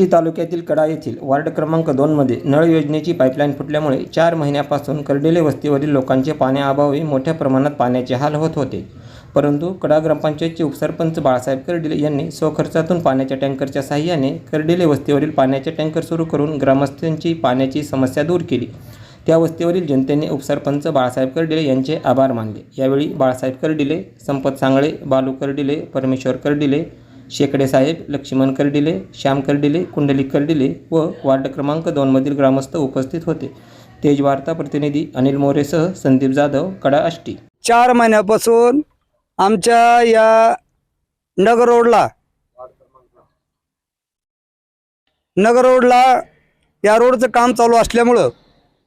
आष्टी तालुक्यातील कडा येथील वार्ड क्रमांक दोनमध्ये नळ योजनेची पाईपलाईन फुटल्यामुळे चार महिन्यापासून कर्डिले वस्तीवरील लोकांचे पाण्याअभावी मोठ्या प्रमाणात पाण्याचे हाल होत होते. परंतु कडा ग्रामपंचायतचे उपसरपंच बाळासाहेब कर्डिले यांनी स्वखर्चातून पाण्याच्या टँकरच्या सहाय्याने कर्डिले वस्तीवरील पाण्याचे टँकर सुरू करून ग्रामस्थांची पाण्याची समस्या दूर केली. त्या वस्तीवरील जनतेने उपसरपंच बाळासाहेब कर्डिले यांचे आभार मानले. यावेळी बाळासाहेब कर्डिले संपत सांगळे बालू कर्डिले परमेश्वर कर्डिले शेकडे साहेब लक्ष्मण कर्डिले श्याम कर्डिले कुंडलिक कर्डिले व वार्ड क्रमांक दोनमधील ग्रामस्थ उपस्थित होते. तेज वार्ता प्रतिनिधी अनिल मोरेसह संदीप जाधव कडा आष्टी. चार महिन्यापासून आमच्या या नगर रोडला नगर रोडला या रोडचं काम चालू असल्यामुळं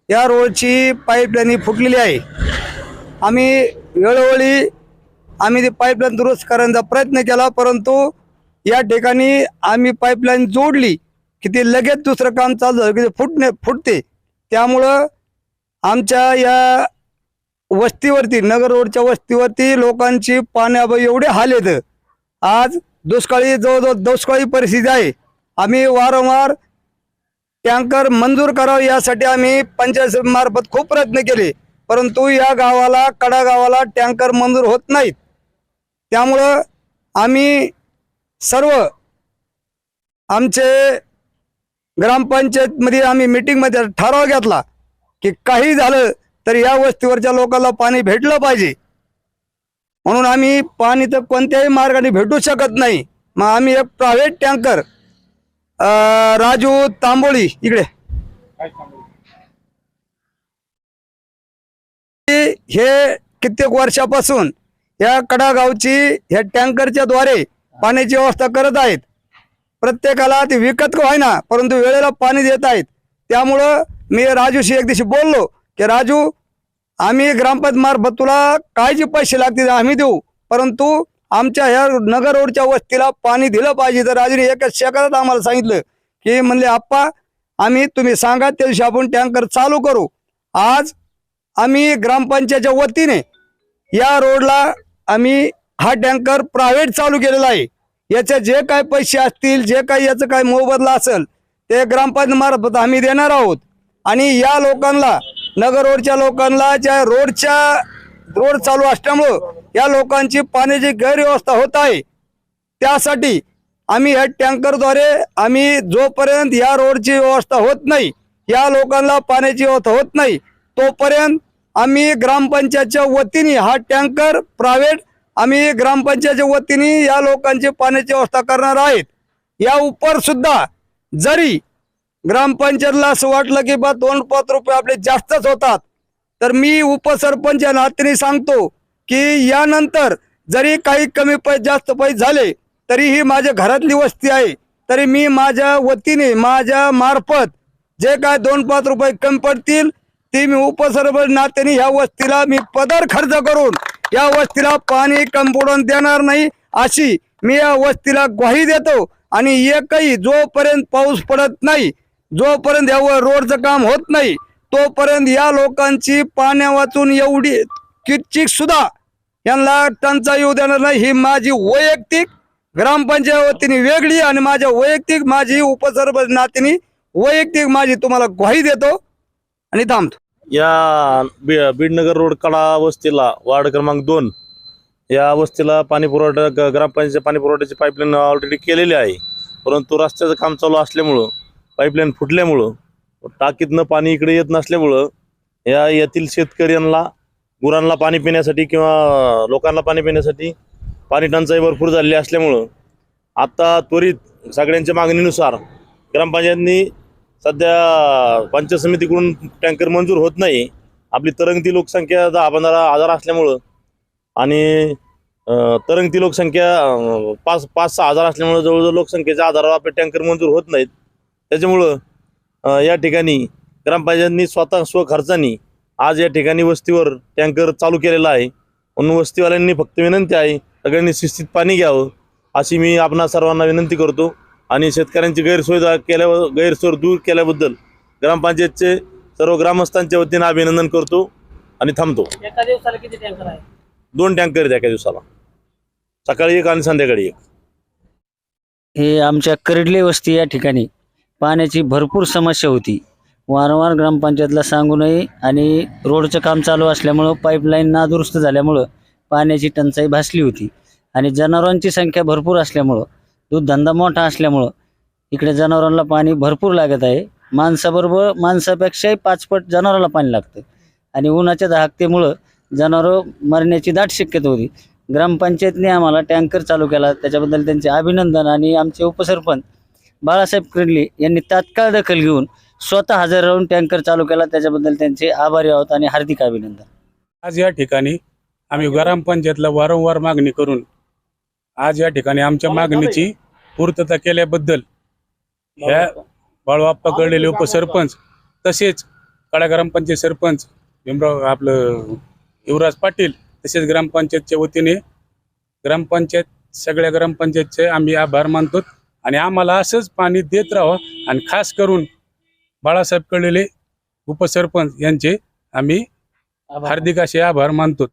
या रोडची पाईपलाईन फुटलेली आहे. आम्ही वेळोवेळी आम्ही ती पाईपलाईन दुरुस्त करण्याचा प्रयत्न केला परंतु या ठिकाणी आम्ही पाईपलाईन जोडली की ती लगेच दुसरं काम चालू झालं की ते फुटणे फुटते. त्यामुळं आमच्या या वस्तीवरती नगर रोडच्या वस्तीवरती लोकांची पाण्याअभावी एवढे हाल येतं आज दुष्काळी जवळजवळ दुष्काळी परिस्थिती आहे. आम्ही वारंवार टँकर मंजूर करावं यासाठी आम्ही पंचायत मार्फत खूप प्रयत्न केले. परंतु या गावाला कडा गावाला टँकर मंजूर होत नाहीत. त्यामुळं आम्ही सर्व आमचे ग्रामपंचायतमध्ये आम्ही मिटिंगमध्ये ठराव घेतला की काही झालं तर या वस्तीवरच्या लोकांना पाणी भेटलं पाहिजे. म्हणून आम्ही पाणी तर कोणत्याही मार्गाने भेटू शकत नाही. मग आम्ही एक प्रायव्हेट टँकर राजू तांबोळी इकडे. हे कित्येक वर्षापासून या कडागावची ह्या टँकरच्या द्वारे पाण्याची व्यवस्था करत आहेत. प्रत्येकाला ते विकत का ना परंतु वेळेला पाणी देत आहेत. त्यामुळं मी राजूशी एक दिवशी बोललो की राजू आम्ही ग्रामपंचायत मार्फत तुला काय जे पैसे लागतील आम्ही देऊ. परंतु आमच्या ह्या नगर रोडच्या वस्तीला पाणी दिलं पाहिजे. तर राजूने एकच शेकडात आम्हाला सांगितलं की म्हणले आप्पा आम्ही तुम्ही सांगा त्या दिवशी आपण टँकर चालू करू. आज आम्ही ग्रामपंचायतच्या वतीने या रोडला आम्ही हा टँकर प्रायव्हेट चालू केलेला आहे. याचे जे काय पैसे असतील जे काही याचं काय मोबदला असेल ते ग्रामपंचायत मार्फत आम्ही देणार आहोत. आणि या लोकांना नगर रोडच्या लोकांना ज्या रोडच्या रोड चालू असल्यामुळं या लोकांची पाण्याची गैरव्यवस्था होत आहे त्यासाठी आम्ही या टँकरद्वारे आम्ही जोपर्यंत या रोडची व्यवस्था होत नाही या लोकांना पाण्याची व्यवस्था होत नाही तोपर्यंत आम्ही ग्रामपंचायतच्या वतीने हा टँकर प्रायव्हेट आम्ही ग्रामपंचायतच्या वतीने या लोकांची पाण्याची व्यवस्था करणार आहेत. या उपर सुद्धा जरी ग्रामपंचायतला असं वाटलं की बा दोन पाच रुपये आपले जास्तच होतात तर मी उपसरपंच या नात्याने सांगतो की यानंतर जरी काही कमी पैसे जास्त पैसे झाले तरी ही माझ्या घरातली वस्ती आहे. तरी मी माझ्या वतीने माझ्या मार्फत जे काय दोन पाच रुपये कमी पडतील ती मी उपसरपंच नात्याने ह्या वस्तीला मी पदर खर्च करून या वस्तीला पाणी कमी देणार नाही अशी मी या वस्तीला ग्वाही देतो. आणि एकही जोपर्यंत पाऊस पडत नाही जोपर्यंत यावर रोडचं काम होत नाही तोपर्यंत या लोकांची पाण्या वाचून एवढी किटचिक सुद्धा यांना टंचाई येऊ देणार नाही. ही माझी वैयक्तिक ग्रामपंचायत वतीने वेगळी आणि माझ्या वैयक्तिक माझी उपसरपंच नातीने वैयक्तिक माझी तुम्हाला ग्वाही देतो. आणि थांबतो. या बी- बीडनगर रोड कडा वस्तीला वार्ड क्रमांक दोन. या वस्तीला पाणी पुरवठा ग- ग्रामपंचायत पाणी पुरवठ्याची पाईपलाईन ऑलरेडी केलेली आहे. परंतु रस्त्याचं काम चालू असल्यामुळं पाईपलाईन फुटल्यामुळं टाकीतनं पाणी इकडे येत नसल्यामुळं या येथील शेतकऱ्यांना गुरांना पाणी पिण्यासाठी किंवा लोकांना पाणी पिण्यासाठी पाणी टंचाई भरपूर झालेली असल्यामुळं आता त्वरित सगळ्यांच्या मागणीनुसार ग्रामपंचायतनी सध्या पंचायत समितीकडून टँकर मंजूर होत नाही. आपली तरंगती लोकसंख्या दहा पंधरा हजार असल्यामुळं आणि तरंगती लोकसंख्या पाच पाच सहा हजार असल्यामुळं जवळजवळ लोकसंख्येच्या आधारावर आपले टँकर मंजूर होत नाहीत. त्याच्यामुळं या ठिकाणी ग्रामपंचायतनी स्वतः स्वखर्चानी आज या ठिकाणी वस्तीवर टँकर चालू केलेला आहे. म्हणून वस्तीवाल्यांनी फक्त विनंती आहे सगळ्यांनी शिस्तीत पाणी घ्यावं अशी मी आपणा सर्वांना विनंती करतो. आणि शेतकऱ्यांची गैरसोय केल्या गैरसोय दूर केल्याबद्दल ग्रामपंचायतचे सर्व ग्रामस्थांच्या वतीनं अभिनंदन करतो आणि थांबतो. एका दिवसाला किती टँकर आहे दोन टँकर आहेत एका दिवसाला. सकाळी एक आणि संध्याकाळी एक. हे आमच्या करडले वस्ती या ठिकाणी पाण्याची भरपूर समस्या होती. वारंवार ग्रामपंचायतला सांगूनही आणि रोडचं काम चालू असल्यामुळं पाईपलाईन नादुरुस्त झाल्यामुळं पाण्याची टंचाई भासली होती. आणि जनावरांची संख्या भरपूर असल्यामुळं दूधधंदा मोठा असल्यामुळं इकडे जनावरांना पाणी भरपूर लागत आहे. माणसाबरोबर माणसापेक्षाही पाचपट जनावराला पाणी लागतं. आणि उन्हाच्या धाकतेमुळं जनावरं मरण्याची दाट शक्यता होती. ग्रामपंचायतने आम्हाला टँकर चालू केला. त्याच्याबद्दल त्यांचे अभिनंदन आणि आमचे उपसरपंच बाळासाहेब क्रिडले यांनी तात्काळ दखल घेऊन स्वतः हजर राहून टँकर चालू केला. त्याच्याबद्दल त्यांचे आभारी आहोत आणि हार्दिक अभिनंदन. आज या ठिकाणी आम्ही ग्रामपंचायतला वारंवार मागणी करून आज या ठिकाणी आमच्या मागणीची पूर्तता केल्याबद्दल ह्या बाळवाप्पा कळलेले उपसरपंच तसेच कडा ग्रामपंचायत सरपंच भीमराव आपलं युवराज पाटील तसेच ग्रामपंचायतच्या वतीने ग्रामपंचायत सगळ्या ग्रामपंचायतचे आम्ही आभार मानतो आणि आम्हाला असंच पाणी देत राहावं आणि खास करून बाळासाहेब कळलेले उपसरपंच यांचे आम्ही हार्दिक असे आभार मानतो.